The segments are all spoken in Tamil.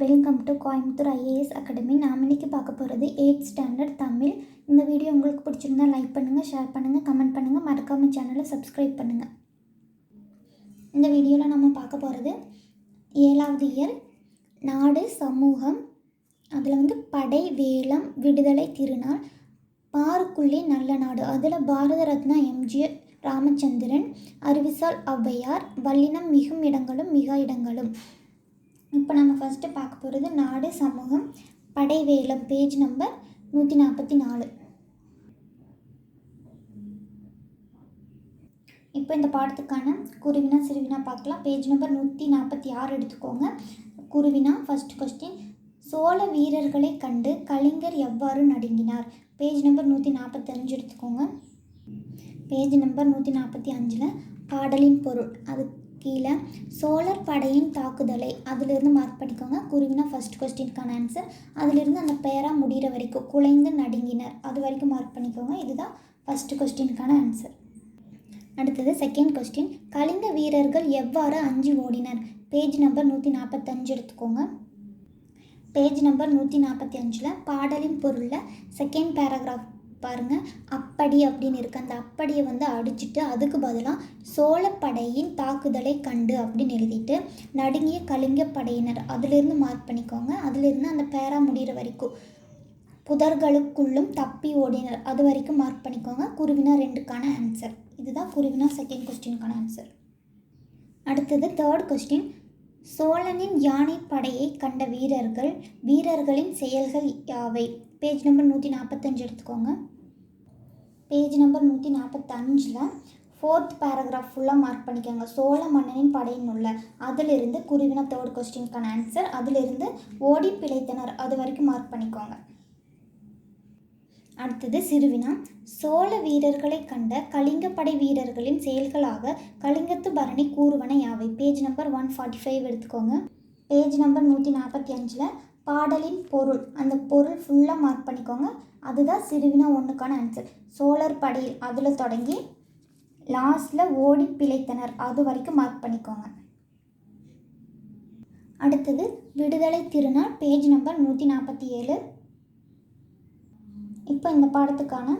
Welcome to Coimbatore IAS academy நாம் இன்றைக்கி பார்க்க போகிறது எயிட் ஸ்டாண்டர்ட் தமிழ். இந்த வீடியோ உங்களுக்கு பிடிச்சிருந்தா லைக் பண்ணுங்கள் ஷேர் பண்ணுங்கள் கமெண்ட் பண்ணுங்கள் மறக்காம சேனலை சப்ஸ்கிரைப் பண்ணுங்கள் இந்த வீடியோவில் நம்ம பார்க்க போகிறது ஏழாவது இயல் நாடு சமூகம் அதில் வந்து படை வேளம் விடுதலை திருநாள் பாருக்குள்ளே நல்ல நாடு. அதில் பாரத ரத்னா எம்ஜிஆர் ராமச்சந்திரன் அறிவிசால் ஔவையார் வல்லினம் மிகும் இடங்களும் மிக இடங்களும். இப்போ நம்ம ஃபஸ்ட்டு பார்க்க போகிறது நாடு சமூகம் படைவேலம் பேஜ் நம்பர் நூற்றி நாற்பத்தி நாலு இப்போ இந்த பாடத்துக்கான குருவினா சிறுவினா பார்க்கலாம். பேஜ் நம்பர் நூற்றி நாற்பத்தி ஆறு எடுத்துக்கோங்க. குருவினா ஃபர்ஸ்ட் கொஸ்டின் சோழ வீரர்களை கண்டு கலிங்கர் எவ்வாறு நடுங்கினார்? பேஜ் நம்பர் நூற்றி நாற்பத்தஞ்சு எடுத்துக்கோங்க. பேஜ் நம்பர் நூற்றி நாற்பத்தி அஞ்சில் பாடலின் பொருள் அது கீழே சோழர் படையின் தாக்குதலை அதிலிருந்து மார்க் பண்ணிக்கோங்க. குருவினா ஃபர்ஸ்ட் கொஸ்டினுக்கான ஆன்சர் அதிலிருந்து அந்த பேராக முடிகிற வரைக்கும் குலைந்து நடுங்கினர். அது வரைக்கும் மார்க் பண்ணிக்கோங்க. இதுதான் ஃபர்ஸ்ட் கொஸ்டினுக்கான ஆன்சர் அடுத்தது செகண்ட் கொஸ்டின் கலிங்க வீரர்கள் எவ்வாறு அஞ்சு ஓடினர்? பேஜ் நம்பர் நூற்றி நாற்பத்தஞ்சு எடுத்துக்கோங்க. பேஜ் நம்பர் நூற்றி நாற்பத்தி அஞ்சில் பாடலின் பொருளில் செகண்ட் பேராகிராஃப் பாருங்கள் அப்படி அப்படின்னு இருக்கு. அந்த அப்படியை வந்து அடிச்சுட்டு அதுக்கு பதிலாக சோழப்படையின் தாக்குதலை கண்டு அப்படின்னு எழுதிட்டு நடுங்கிய கலிங்க படையினர் அதிலிருந்து மார்க் பண்ணிக்கோங்க. அதிலிருந்து அந்த பேரா முடிகிற வரைக்கும் புதர்களுக்குள்ளும் தப்பி ஓடினர். அது வரைக்கும் மார்க் பண்ணிக்கோங்க. குருவினா ரெண்டுக்கான ஆன்சர் இதுதான் குருவினா செகண்ட் கொஸ்டினுக்கான ஆன்சர் அடுத்தது தேர்ட் கொஸ்டின் சோழனின் யானை படையை கண்ட வீரர்கள் வீரர்களின் செயல்கள் யாவை? பேஜ் நம்பர் நூற்றி நாற்பத்தஞ்சு எடுத்துக்கோங்க. பேஜ் நம்பர் நூற்றி நாற்பத்தஞ்சில் ஃபோர்த் பேராகிராஃப் ஃபுல்லாக மார்க் பண்ணிக்கோங்க. சோழ மன்னனின் படையின் உள்ள. அதிலிருந்து குருவின தேர்ட் கொஸ்டினுக்கான ஆன்சர் அதிலிருந்து ஓடி பிழைத்தனர். அது வரைக்கும் மார்க் பண்ணிக்கோங்க. அடுத்தது சிறுவினா சோழ வீரர்களை கண்ட கலிங்கப்படை வீரர்களின் செயல்களாக கலிங்கத்து பரணி கூறுவன யாவை? Page number one forty five எடுத்துக்கோங்க. பேஜ் நம்பர் நூற்றி நாற்பத்தி அஞ்சில் பாடலின் பொருள். அந்த பொருள் ஃபுல்லாக மார்க் பண்ணிக்கோங்க. அதுதான் சிறுவினா ஒன்றுக்கான ஆன்சர் சோழர் படையில் அதில் தொடங்கி லாஸ்டில் ஓடி பிழைத்தனர். அது வரைக்கும் மார்க் பண்ணிக்கோங்க. அடுத்தது விடுதலை திருநாள் பேஜ் நம்பர் நூற்றி நாற்பத்தி ஏழு இப்போ இந்த பாடத்துக்கான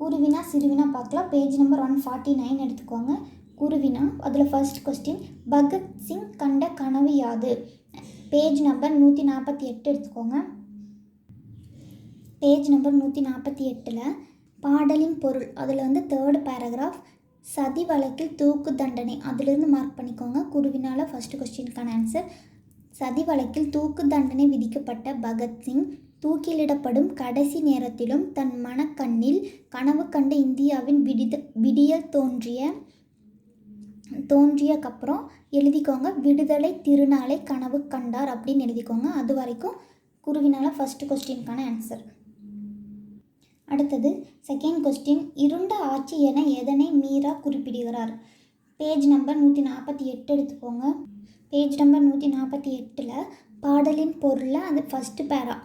குருவினா சிறுவினா பார்க்கலாம். Page number one forty nine எடுத்துக்கோங்க. குருவினா அதில் ஃபர்ஸ்ட் கொஸ்டின் பகத்சிங் கண்ட கனவு யாது? பேஜ் நம்பர் நூற்றி நாற்பத்தி எட்டு எடுத்துக்கோங்க. பேஜ் நம்பர் நூற்றி நாற்பத்தி எட்டில் பாடலின் பொருள் அதில் வந்து தேர்டு பேராகிராஃப் சதி வழக்கில் தூக்கு தண்டனை அதிலிருந்து மார்க் பண்ணிக்கோங்க. குருவினால் ஃபஸ்ட்டு கொஸ்டினுக்கான ஆன்சர் சதி வழக்கில் தூக்கு தண்டனை விதிக்கப்பட்ட பகத்சிங் தூக்கிலிடப்படும் கடைசி நேரத்திலும் தன் மனக்கண்ணில் கனவு கண்ட இந்தியாவின் விடித விடியல் தோன்றிய தோன்றியக்கப்புறம் எழுதிக்கோங்க. விடுதலை திருநாளை கனவு கண்டார் அப்படின்னு எழுதிக்கோங்க. அது வரைக்கும் குருவினால் ஃபஸ்ட்டு கொஸ்டினுக்கான ஆன்சர் அடுத்தது செகண்ட் கொஸ்டின் இருண்ட ஆட்சி என எதனை மீரா குறிப்பிடுகிறார்? பேஜ் நம்பர் நூற்றி நாற்பத்தி எட்டு எடுத்துக்கோங்க. பேஜ் நம்பர் நூற்றி நாற்பத்தி எட்டில் பாடலின் பொருளில் அது ஃபஸ்ட்டு பேரா.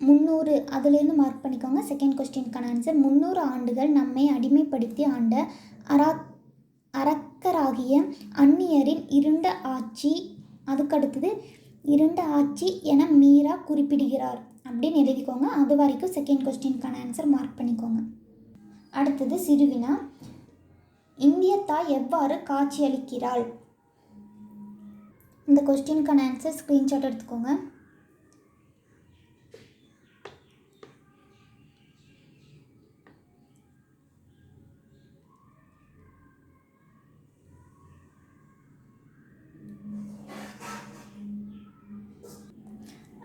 முந்நூறு அதுலேருந்து மார்க் பண்ணிக்கோங்க. செகண்ட் கொஸ்டினுக்கான ஆன்சர் முந்நூறு ஆண்டுகள் நம்மை அடிமைப்படுத்தி ஆண்ட அரா அரக்கராகிய அந்நியரின் இருண்ட ஆட்சி அதுக்கடுத்தது இருண்ட ஆட்சி என மீரா குறிப்பிடுகிறார். அப்படின்னு எழுதிக்கோங்க. அது வரைக்கும் செகண்ட் கொஸ்டினுக்கான ஆன்சர் மார்க் பண்ணிக்கோங்க. அடுத்தது சிறுவினா இந்திய தாய் எவ்வாறு காட்சியளிக்கிறாள்? இந்த கொஸ்டினுக்கான ஆன்சர் ஸ்க்ரீன்ஷாட் எடுத்துக்கோங்க.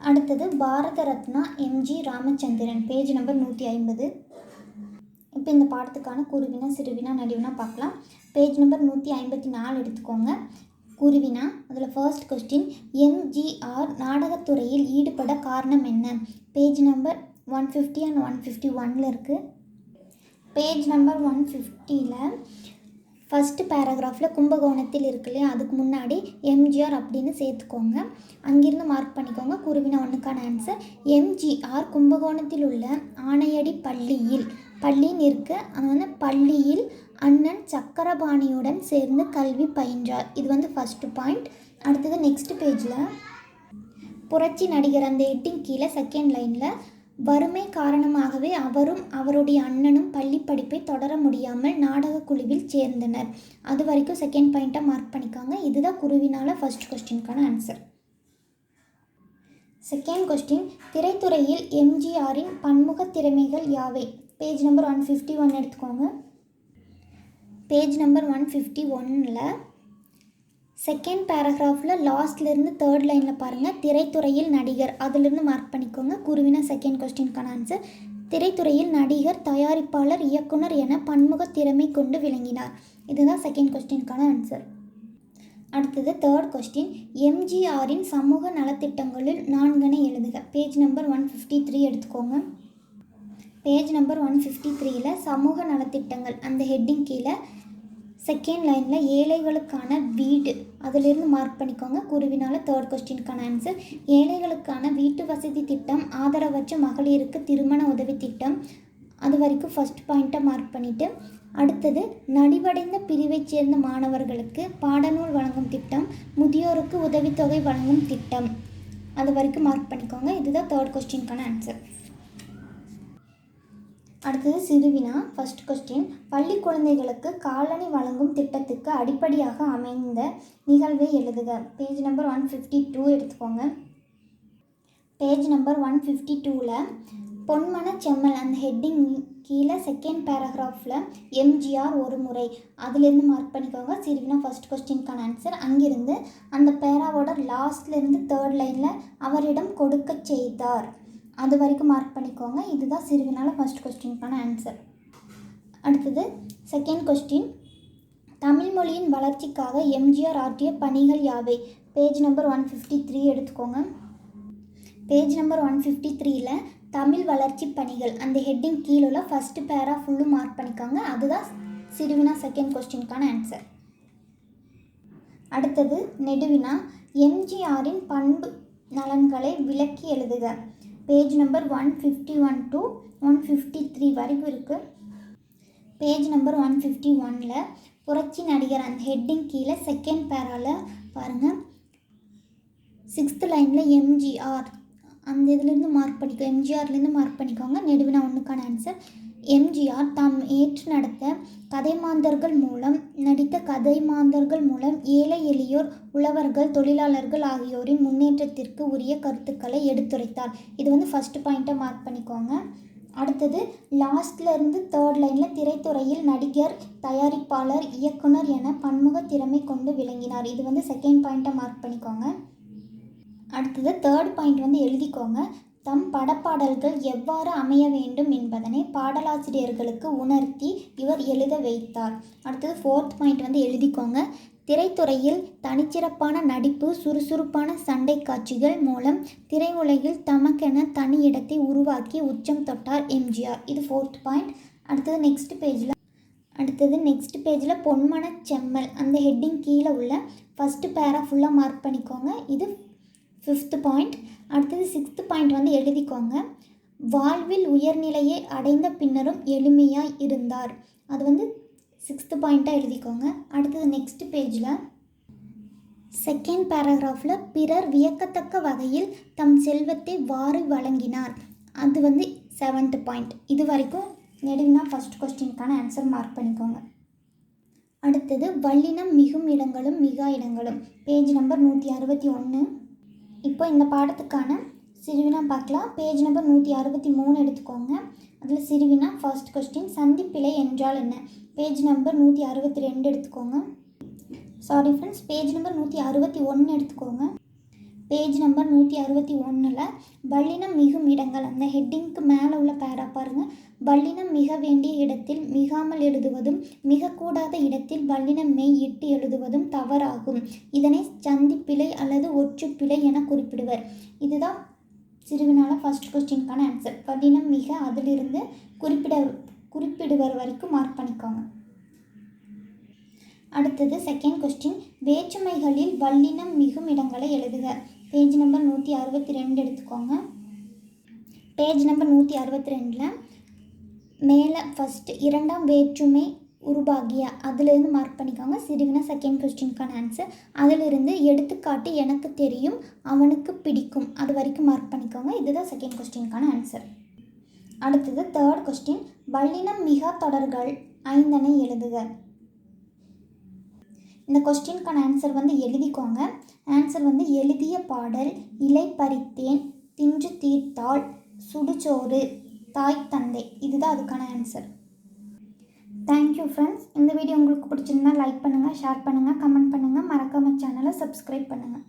அடுத்தது Bharat Ratna MG Ramachandran page number நூற்றி ஐம்பது. இப்போ இந்த பாடத்துக்கான குருவினா சிறுவினா நடுவினா பார்க்கலாம். பேஜ் நம்பர் நூற்றி ஐம்பத்தி நாலு எடுத்துக்கோங்க. குருவினா அதில் ஃபர்ஸ்ட் கொஸ்டின் எம்ஜிஆர் நாடகத்துறையில் ஈடுபட காரணம் என்ன? Page number one fifty and one fifty ஒனில் இருக்குது பேஜ் நம்பர் ஒன் ஃபிஃப்டியில் ஃபஸ்ட்டு பேராகிராஃபில் கும்பகோணத்தில் இருக்கு இல்லையா? அதுக்கு முன்னாடி எம்ஜிஆர் அப்படின்னு சேர்த்துக்கோங்க. அங்கிருந்து மார்க் பண்ணிக்கோங்க. குருவினா ஒன்றுக்கான ஆன்சர் எம்ஜிஆர் கும்பகோணத்தில் உள்ள ஆணையடி பள்ளியில் பள்ளின்னு இருக்குது அது வந்து பள்ளியில் அண்ணன் சக்கரபாணியுடன் சேர்ந்து கல்வி பயின்றார். இது வந்து ஃபஸ்ட்டு பாயிண்ட் அடுத்தது நெக்ஸ்ட் பேஜில் புரட்சி நடிகர் அந்த எட்டின் கீழே செகண்ட் லைனில் வறுமை காரணமாகவே அவரும் அவருடைய அண்ணனும் பள்ளி படிப்பை தொடர முடியாமல் நாடகக் குழுவில் சேர்ந்தனர். அது வரைக்கும் செகண்ட் பாயிண்ட்டாக மார்க் பண்ணிக்காங்க. இதுதான் குருவினால் ஃபர்ஸ்ட் கொஸ்டினுக்கான ஆன்சர் செகண்ட் கொஸ்டின் திரைத்துறையில் எம்ஜிஆரின் பன்முக திறமைகள் யாவை? Page number one fifty one எடுத்துக்கோங்க. பேஜ் நம்பர் ஒன் ஃபிஃப்டி ஒன்னில் செகண்ட் பேராகிராஃபில் லாஸ்ட்லேருந்து தேர்ட் லைனில் பாருங்கள் திரைத்துறையில் நடிகர். அதிலிருந்து மார்க் பண்ணிக்கோங்க. குருவினா செகண்ட் கொஸ்டின்கான ஆன்சர் திரைத்துறையில் நடிகர் தயாரிப்பாளர் இயக்குனர் என பன்முக திறமை கொண்டு விளங்கினார். இதுதான் செகண்ட் கொஸ்டினுக்கான ஆன்சர் அடுத்தது தேர்ட் கொஸ்டின் எம்ஜிஆரின் சமூக நலத்திட்டங்களில் நான்கனை எழுதுக. Page number one fifty three எடுத்துக்கோங்க. பேஜ் நம்பர் ஒன் ஃபிஃப்டி த்ரீயில் சமூக நலத்திட்டங்கள். அந்த ஹெட்டிங் கீழே செகண்ட் லைனில் ஏழைகளுக்கான வீடு. அதிலிருந்து மார்க் பண்ணிக்கோங்க. குருவினால் தேர்ட் கொஸ்டினுக்கான ஆன்சர் ஏழைகளுக்கான வீட்டு வசதி திட்டம் ஆதரவற்ற மகளிருக்கு திருமண உதவி திட்டம். அது வரைக்கும் ஃபஸ்ட் பாயிண்ட்டை மார்க் பண்ணிவிட்டு அடுத்தது நலிவடைந்த பிரிவைச் சேர்ந்த மாணவர்களுக்கு பாடநூல் வழங்கும் திட்டம் முதியோருக்கு உதவித்தொகை வழங்கும் திட்டம். அது வரைக்கும் மார்க் பண்ணிக்கோங்க. இதுதான் தேர்ட் கொஸ்டினுக்கான ஆன்சர் அடுத்தது சிறுவினா ஃபர்ஸ்ட் கொஸ்டின் பள்ளி குழந்தைகளுக்கு காலணி வழங்கும் திட்டத்துக்கு அடிப்படையாக அமைந்த நிகழ்வை எழுதுக. Page number one fifty two எடுத்துக்கோங்க. பேஜ் நம்பர் ஒன் ஃபிஃப்டி டூவில் பொன்மன செம்மல் அந்த ஹெட்டிங் கீழே செகண்ட் பேராகிராஃபில் எம்ஜிஆர் ஒரு முறை அதுலேருந்து மார்க் பண்ணிக்கோங்க. சிறுவினா ஃபர்ஸ்ட் கொஸ்டின்கான ஆன்சர் அங்கிருந்து அந்த பேராவோட லாஸ்ட்லேருந்து தேர்ட் லைனில் அவரிடம் கொடுக்க செய்தார். அது வரைக்கும் மார்க் பண்ணிக்கோங்க. இதுதான் சிறுவினால ஃபஸ்ட் கொஸ்டினுக்கான ஆன்சர் அடுத்தது செகண்ட் கொஸ்டின் தமிழ் மொழியின் வளர்ச்சிக்காக எம்ஜிஆர் ஆற்றிய பணிகள் யாவை? Page number one fifty three எடுத்துக்கோங்க. பேஜ் நம்பர் ஒன் ஃபிஃப்டி த்ரீயில் தமிழ் வளர்ச்சி பணிகள் அந்த ஹெட்டிங் கீழே உள்ள ஃபஸ்ட்டு பேரா ஃபுல்லும் மார்க் பண்ணிக்கோங்க. அதுதான் சிறுவினா செகண்ட் கொஸ்டினுக்கான ஆன்சர் அடுத்தது நெடுவினா எம்ஜிஆரின் பண்பு நலன்களை விளக்கி எழுதுக. Page number one fifty one to one fifty three வரைக்கும் இருக்குது பேஜ் நம்பர் ஒன் ஃபிஃப்டி ஒனில் புரட்சி நடிகர் அந்த ஹெட்டிங் கீழே செகண்ட் பேரால் பாருங்கள் சிக்ஸ்த் லைனில் எம்ஜிஆர் அந்த இதுலேருந்து மார்க் பண்ணிக்கோ. எம்ஜிஆர்லேருந்து மார்க் பண்ணிக்கோங்க. நெடுவினா ஒன்றுக்கான ஆன்சர் எம்ஜிஆர் தாம் ஏற்று நடத்த கதை மாந்தர்கள் மூலம் நடித்த கதை மாந்தர்கள் மூலம் ஏழை எளியோர் உழவர்கள் தொழிலாளர்கள் ஆகியோரின் முன்னேற்றத்திற்கு உரிய கருத்துக்களை எடுத்துரைத்தார். இது வந்து ஃபஸ்ட்டு பாயிண்ட்டை மார்க் பண்ணிக்கோங்க. அடுத்தது லாஸ்ட்லேருந்து தேர்ட் லைனில் திரைத்துறையில் நடிகர் தயாரிப்பாளர் இயக்குனர் என பன்முக திறமை கொண்டு விளங்கினார். இது வந்து செகண்ட் பாயிண்ட்டை மார்க் பண்ணிக்கோங்க. அடுத்தது தேர்ட் பாயிண்ட் வந்து எழுதிக்கோங்க. தம் படப்பாடல்கள் எவ்வாறு அமைய வேண்டும் என்பதனை பாடலாசிரியர்களுக்கு உணர்த்தி இவர் எழுத வைத்தார். அடுத்தது ஃபோர்த் பாயிண்ட் வந்து எழுதிக்கோங்க. திரைத்துறையில் தனிச்சிறப்பான நடிப்பு சுறுசுறுப்பான சண்டை காட்சிகள் மூலம் திரையுலகில் தமக்கென தனி இடத்தை உருவாக்கி உச்சம் தொட்டார் எம்ஜிஆர். இது ஃபோர்த் பாயிண்ட் அடுத்தது நெக்ஸ்ட் பேஜில் அடுத்தது நெக்ஸ்ட் பேஜில் பொன்மன செம்மல். அந்த ஹெட்டிங் கீழே உள்ள ஃபஸ்ட்டு பேரா ஃபுல்லாக மார்க் பண்ணிக்கோங்க. இது ஃபிஃப்த் பாயிண்ட் அடுத்தது சிக்ஸ்த்து பாயிண்ட் வந்து எழுதிக்கோங்க. வாழ்வில் உயர்நிலையை அடைந்த பின்னரும் எளிமையாய் இருந்தார். அது வந்து சிக்ஸ்த்து பாயிண்ட்டாக எழுதிக்கோங்க. அடுத்தது நெக்ஸ்ட் பேஜில் செகண்ட் பேராகிராஃபில் பிறர் வியக்கத்தக்க வகையில் தம் செல்வத்தை வாரி வழங்கினார். அது வந்து செவன்த் பாயிண்ட் இது வரைக்கும் நெடுங்கினா ஃபஸ்ட் கொஸ்டினுக்கான ஆன்சர் மார்க் பண்ணிக்கோங்க. அடுத்தது வல்லினம் மிகும் இடங்களும் மிகா இடங்களும். பேஜ் நம்பர் நூற்றி அறுபத்தி ஒன்று இப்போ இந்த பாடத்துக்கான சிறுவினா பார்க்கலாம். பேஜ் நம்பர் நூற்றி அறுபத்தி மூணு எடுத்துக்கோங்க. அதில் சிறுவினா ஃபர்ஸ்ட் கொஸ்டின் சந்திப்பிழை என்றால் என்ன? பேஜ் நம்பர் நூற்றி அறுபத்தி ரெண்டு எடுத்துக்கோங்க. சாரி ஃப்ரெண்ட்ஸ் பேஜ் நம்பர் நூற்றி அறுபத்தி ஒன்று எடுத்துக்கோங்க. பேஜ் நம்பர் நூற்றி அறுபத்தி ஒன்றில் பல்லினம் மிகும் இடங்கள். அந்த ஹெட்டிங்க்கு மேலே உள்ள பேரா பாருங்கள் பல்லினம் மிக வேண்டிய இடத்தில் மிகாமல் எழுதுவதும் மிகக்கூடாத இடத்தில் வல்லினம் மெய் இட்டு எழுதுவதும் தவறாகும். இதனை சந்திப்பிழை அல்லது ஒற்றுப்பிழை என குறிப்பிடுவர். இதுதான் சிறுவினால ஃபர்ஸ்ட் கொஸ்டின்கான ஆன்சர் பல்லினம் மிக அதிலிருந்து குறிப்பிட குறிப்பிடுவர் வரைக்கும் மார்க் பண்ணிக்கோங்க. அடுத்தது செகண்ட் கொஸ்டின் வேற்றுமைகளில் வல்லினம் மிகும் இடங்களை எழுதுக. பேஜ் நம்பர் நூற்றி அறுபத்தி ரெண்டு எடுத்துக்கோங்க. பேஜ் நம்பர் நூற்றி அறுபத்தி ரெண்டில் மேலே ஃபஸ்ட்டு இரண்டாம் வேற்றுமை உருபாகிய அதுலேருந்து மார்க் பண்ணிக்கோங்க. சிறுவினா செகண்ட் கொஸ்டினுக்கான ஆன்சர் அதிலிருந்து எடுத்துக்காட்டு எனக்கு தெரியும் அவனுக்கு பிடிக்கும். அது வரைக்கும் மார்க் பண்ணிக்கோங்க. இதுதான் செகண்ட் கொஸ்டினுக்கான ஆன்சர் அடுத்தது தேர்ட் கொஸ்டின் வல்லினம் மிக தொடர்கள் ஐந்தனை எழுதுக. இந்த கொஸ்டினுக்கான ஆன்சர் வந்து எழுதிக்கோங்க. ஆன்சர் வந்து எழுதிய பாடல் இலை பறித்தேன் தின்று தீர்த்தாள் சுடுச்சோறு தாய் தந்தை. இதுதான் அதுக்கான ஆன்சர் தேங்க்யூ ஃப்ரெண்ட்ஸ் இந்த வீடியோ உங்களுக்கு பிடிச்சிருந்தா லைக் பண்ணுங்கள் ஷேர் பண்ணுங்கள் கமெண்ட் பண்ணுங்கள் மறக்காம சேனலை சப்ஸ்கிரைப் பண்ணுங்கள்